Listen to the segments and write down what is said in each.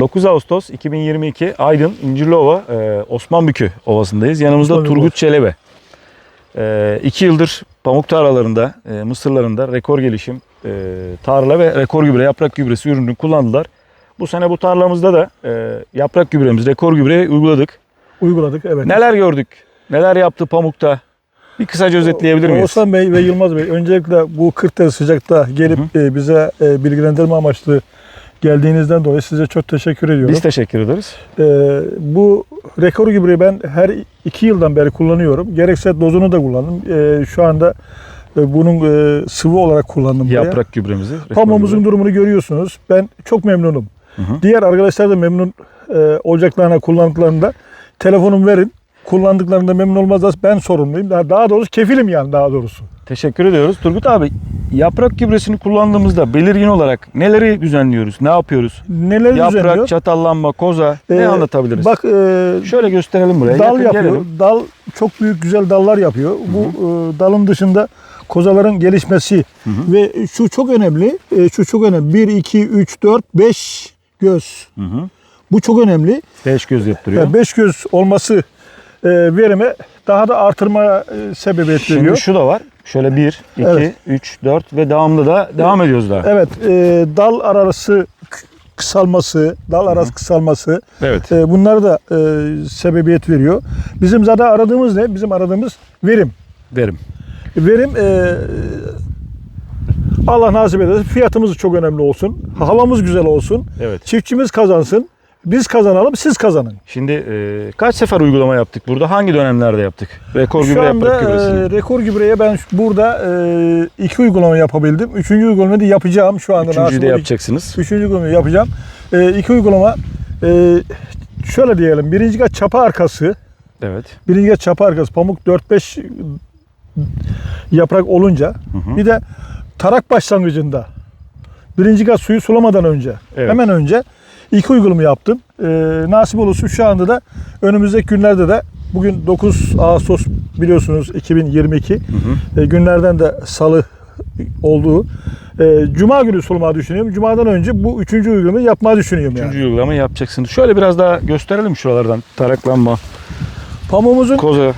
9 Ağustos 2022 Aydın İncirliova e, Osmanbükü Ovası'ndayız. Yanımızda Osmanbükü Turgut Çelebi. 2 yıldır pamuk tarlalarında, e, mısırlarında rekor gelişim, e, tarla ve rekor gübre, yaprak gübresi ürününü kullandılar. Bu sene bu tarlamızda da e, yaprak gübremiz, rekor gübreyi uyguladık. Uyguladık evet. Neler gördük? Neler yaptı pamukta? Bir kısaca özetleyebilir miyiz? Oğuzhan Bey ve Yılmaz Bey öncelikle bu 40 derece sıcakta gelip e, bize e, bilgilendirme amaçlı geldiğinizden dolayı size çok teşekkür ediyorum. Biz teşekkür ederiz. E, bu rekor gübreyi ben her iki yıldan beri kullanıyorum. Gerekse dozunu da kullandım. E, şu anda e, bunun e, sıvı olarak kullandım buraya. Yaprak gübremizi. rekor Pamuğumuzun gübre. durumunu görüyorsunuz. Ben çok memnunum. Hı hı. Diğer arkadaşlar da memnun e, olacaklarına kullandıklarında telefonumu verin. Kullandıklarında memnun olmazsa ben sorumluyum. Daha, daha doğrusu kefilim yani daha doğrusu. Teşekkür ediyoruz. Turgut abi yaprak gübresini kullandığımızda belirgin olarak neleri düzenliyoruz? Ne yapıyoruz? Neler Yaprak, düzenliyor? çatallanma, koza ne Ee, anlatabiliriz? Bak e, Şöyle gösterelim buraya. dal Yakın yapıyor. gelelim. Dal çok büyük güzel dallar yapıyor. Bu e, dalın dışında kozaların gelişmesi ve şu çok önemli. e, şu çok önemli. 1 2 3 4 5 göz. Hı hı. Bu çok önemli. Beş göz yaptırıyor. 5 göz olması e, verime daha da artırmaya e, sebebiyet Şimdi veriyor. şu da var. Şöyle 1, 2, Evet. 3, 4 ve devamlı da devam ediyoruz daha. Evet, e, dal arası k- kısalması, dal arası kısalması Evet. e, bunlar da e, sebebiyet veriyor. Bizim zaten aradığımız ne? Bizim aradığımız verim. Verim. Verim e, Allah nasip ederse fiyatımız çok önemli olsun. Havamız güzel olsun. Evet. Çiftçimiz kazansın. Biz kazanalım, siz kazanın. Şimdi e, kaç sefer uygulama yaptık burada? Hangi dönemlerde yaptık? Rekor gübre Şu anda yaprak gübresini. e, rekor gübreye ben şu- burada e, iki uygulama yapabildim. Üçüncü uygulamayı da yapacağım şu anda. Üçüncüyü nasip de yapacaksınız. Üçüncü uygulamayı yapacağım. E, iki uygulama e, şöyle diyelim. Birinci kat çapa arkası. Evet. Birinci kat çapa arkası. Pamuk 4-5 yaprak olunca. hı. Bir de tarak başlangıcında. Birinci kat suyu sulamadan önce. Evet. Hemen önce iki uygulama yaptım. E, nasip olursa şu anda da önümüzdeki günlerde de bugün 9 Ağustos biliyorsunuz 2022 E, günlerden de salı olduğu. E, Cuma günü sulamayı düşünüyorum. Cuma'dan önce bu üçüncü uygulamayı yapmayı düşünüyorum yani. Üçüncü uygulama yapacaksınız. Şöyle biraz daha gösterelim şuralardan. Taraklanma, Pamuğumuzun koza.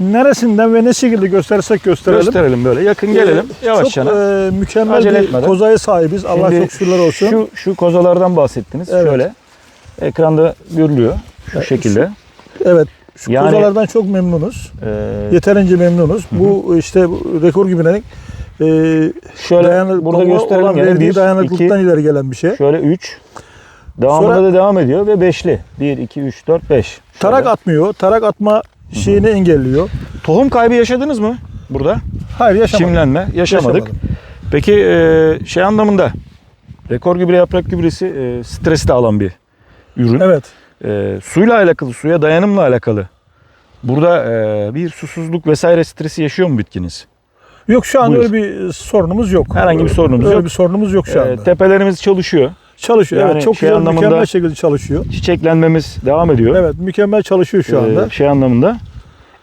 Neresinden ve ne şekilde gösterirsek gösterelim. Gösterelim böyle. Yakın gelelim. Ee, Yavaş Çok yana. e, mükemmel Acele bir etmeden. kozaya sahibiz. Allah Şimdi çok şükürler olsun. Şu, şu kozalardan bahsettiniz. Evet. Şöyle. Ekranda görülüyor. Şu Evet, şekilde. evet. Şu Yani- kozalardan çok memnunuz. Ee, Yeterince memnunuz. Bu işte rekor gübrenin e, şöyle dayanı- burada gösterelim. Yani bir, dayanıklılıktan iki, ileri gelen bir şey. şöyle 3. Devamında Sonra- da devam ediyor ve beşli. 1, 2, 3, 4, 5. Tarak atmıyor. Tarak atma şeyini engelliyor. Tohum kaybı yaşadınız mı burada? Hayır yaşamadım. Çimlenme yaşamadık. Yaşamadım. Peki e, şey anlamında rekor gübre yaprak gübresi e, stres de alan bir ürün. Evet. E, suyla alakalı, suya dayanımla alakalı. Burada e, bir susuzluk vesaire stresi yaşıyor mu bitkiniz? Yok şu anda Buyur. öyle bir sorunumuz yok. Herhangi bir sorunumuz öyle yok. bir sorunumuz yok şu E, anda. tepelerimiz çalışıyor. Çalışıyor. yani evet çok şey güzel anlamında- mükemmel şekilde çalışıyor. Çiçeklenmemiz devam ediyor. Evet mükemmel çalışıyor şu E, anda. şey anlamında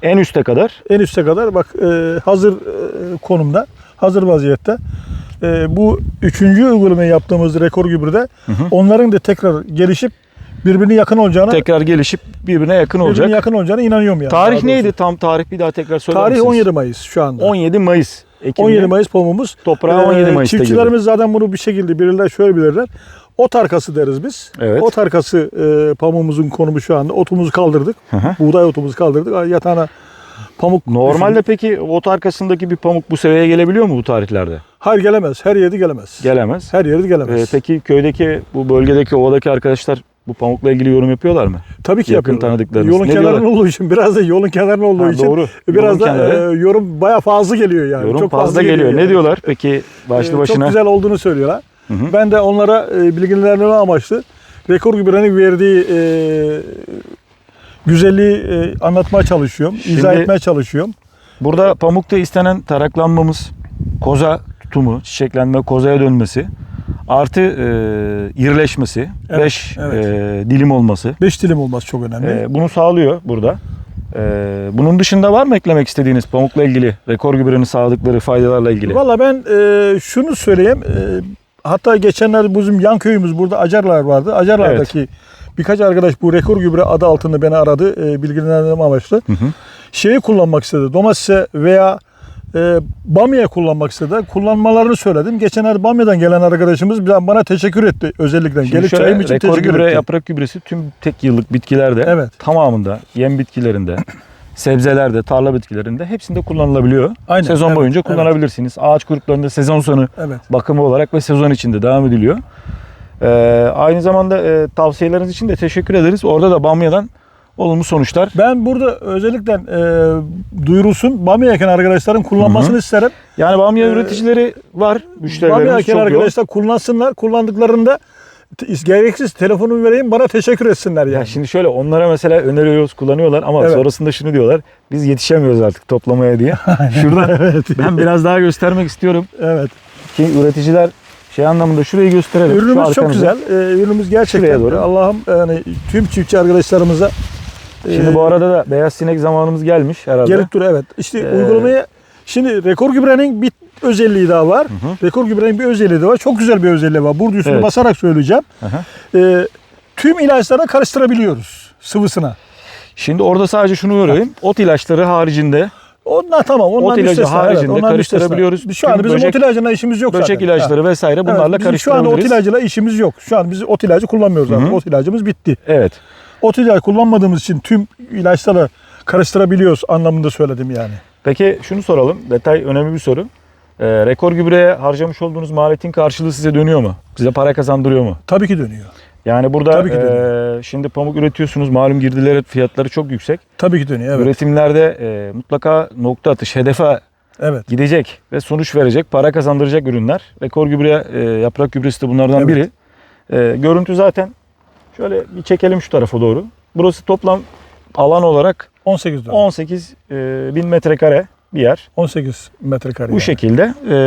en üste kadar en üste kadar bak e, hazır e, konumda, hazır vaziyette. E, bu üçüncü uygulamayı yaptığımız rekor gübrede hı. onların da tekrar gelişip birbirine yakın olacağına tekrar gelişip birbirine yakın birbirine olacak. yakın olacağına inanıyorum yani. Tarih neydi tam tarih bir daha tekrar söyler Tarih misiniz? 17 Mayıs şu anda. 17 Mayıs. Ekim'de 17 Mayıs pomumuz. Toprağa Ee, 17 Mayıs'ta girdi. Çiftçilerimiz zaten bunu bir şekilde bilirler, şöyle bilirler. Ot arkası deriz biz. Evet. Ot arkası e, pamuğumuzun konumu şu anda. Otumuzu kaldırdık. Hı hı. Buğday otumuzu kaldırdık. Yatağına pamuk Normalde peki ot arkasındaki bir pamuk bu seviyeye gelebiliyor mu bu tarihlerde? Hayır gelemez. Her yerde gelemez. Gelemez. Her yerde gelemez. Ee, peki köydeki bu bölgedeki ovadaki arkadaşlar bu pamukla ilgili yorum yapıyorlar mı? Tabii ki yakın yapıyorlar. tanıdıklarınız. Yolun kenarında olduğu için biraz da yolun kenarında olduğu Ha, için doğru. biraz Yolun da kenarı. e, yorum bayağı fazla geliyor yani. yorum Çok fazla, geliyor. yani. Ne diyorlar peki başlı E, başına? Çok güzel olduğunu söylüyorlar. Hı hı. Ben de onlara e, bilgilendirme amaçlı rekor gübrenin verdiği e, güzelliği e, anlatmaya çalışıyorum. izah Şimdi- etmeye çalışıyorum. Burada pamukta istenen taraklanmamız, koza tutumu, çiçeklenme, kozaya dönmesi, artı e, irileşmesi, Evet, 5 evet. dilim olması. Beş dilim olması çok önemli. e, bunu sağlıyor burada. E, bunun dışında var mı eklemek istediğiniz pamukla ilgili, rekor gübrenin sağladıkları faydalarla ilgili? Valla ben e, şunu söyleyeyim. E, hatta geçenlerde bizim yan köyümüz burada Acarlar vardı. Acarlar'daki birkaç arkadaş bu rekor gübre adı altında beni aradı e, bilgilendirme amaçlı. Hı hı. Şeyi kullanmak istedi. Domatese veya e, bamya kullanmak istedi. Kullanmalarını söyledim. Geçenlerde Bamya'dan gelen arkadaşımız bana teşekkür etti özellikle. Şimdi Gelip şöyle, çayım için rekor teşekkür gübre, etti. yaprak gübresi tüm tek yıllık bitkilerde Evet. tamamında, yem bitkilerinde, sebzelerde, tarla bitkilerinde hepsinde kullanılabiliyor. Aynen, Sezon evet, boyunca evet. kullanabilirsiniz. Ağaç kuruklarında sezon sonu Evet. bakımı olarak ve sezon içinde devam ediliyor. Ee, aynı zamanda e, tavsiyeleriniz için de teşekkür ederiz. Orada da Bamya'dan olumlu sonuçlar. Ben burada özellikle e, duyurulsun. Bamya yakan arkadaşların kullanmasını Hı hı. isterim. Yani Bamya Ee, üreticileri var. Bamya Müşterilerimiz yakan çok yoğun. arkadaşlar kullansınlar. Kullandıklarında gereksiz telefonumu vereyim bana teşekkür etsinler yani. Ya şimdi şöyle onlara mesela öneriyoruz, kullanıyorlar ama Evet. sonrasında şunu diyorlar. Biz yetişemiyoruz artık toplamaya diye. Şurada evet. ben biraz daha göstermek istiyorum evet. ki üreticiler şey anlamında şurayı gösterelim. Ürünümüz çok güzel. Ee, ürünümüz gerçekten Şuraya doğru. Allah'ım yani tüm çiftçi arkadaşlarımıza Şimdi e, bu arada da beyaz sinek zamanımız gelmiş herhalde. gelip dur evet. İşte Ee, uygulamaya şimdi rekor gübrenin bir özelliği daha var. hı. Rekor gübrenin bir özelliği de var. Çok güzel bir özelliği var. Burada üstüne Evet. basarak söyleyeceğim. Aha. Ee, tüm ilaçları karıştırabiliyoruz sıvısına. Şimdi orada sadece şunu göreyim. Ot ilaçları haricinde Onlar tamam. Onlar Ot ilacı haricinde onlar karıştırabiliyoruz. müstesna. Şu an bizim böcek- ot ilacına işimiz yok böcek zaten. ilaçları vesaire Ha. bunlarla Evet, bizim şu anda ot karıştırabiliriz. ilacıyla işimiz yok. Şu an biz ot ilacı kullanmıyoruz Hı artık. hı. Ot ilacımız bitti. Evet. Ot ilacı kullanmadığımız için tüm ilaçları karıştırabiliyoruz anlamında söyledim yani. Peki şunu soralım. Detay önemli bir soru. Ee, rekor gübreye harcamış olduğunuz maliyetin karşılığı size dönüyor mu? Size para kazandırıyor mu? Tabii ki dönüyor. Yani burada Tabii ki e, dönüyor. şimdi pamuk üretiyorsunuz. Malum girdiler fiyatları çok yüksek. Tabii ki dönüyor. Evet. Üretimlerde e, mutlaka nokta atış, hedefe Evet. gidecek ve sonuç verecek, para kazandıracak ürünler. Rekor gübre, e, yaprak gübresi de bunlardan Evet. biri. E, görüntü zaten şöyle bir çekelim şu tarafa doğru. Burası toplam alan olarak 18 dönüm. 18 e, bin metrekare bir yer. 18 metrekare. Bu yani. şekilde. E,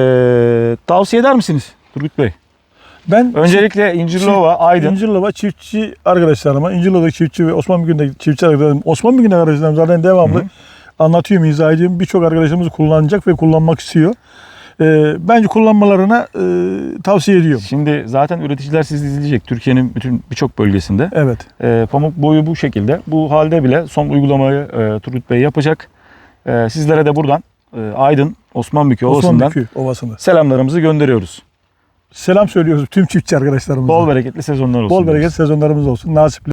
tavsiye eder misiniz Turgut Bey? Ben Öncelikle İncirlova, Aydın. İncirlova çiftçi arkadaşlarıma, İncirlova'daki çiftçi ve Osman Bugün'deki çiftçi arkadaşlarım, Osman Bugün arkadaşlarım zaten devamlı Hı hı. anlatıyorum, izah ediyorum. Birçok arkadaşımız kullanacak ve kullanmak istiyor. Ee, bence kullanmalarına e, tavsiye ediyorum. Şimdi zaten üreticiler sizi izleyecek Türkiye'nin bütün birçok bölgesinde. Evet. E, pamuk boyu bu şekilde. Bu halde bile son uygulamayı e, Turgut Bey yapacak. E, sizlere de buradan e, Aydın Osmanbükü Osman Ovası'ndan Bükü Ovası'nda. selamlarımızı gönderiyoruz. Selam söylüyoruz tüm çiftçi arkadaşlarımıza. Bol bereketli sezonlar olsun. Bol diyoruz. bereket sezonlarımız olsun. Nasipli.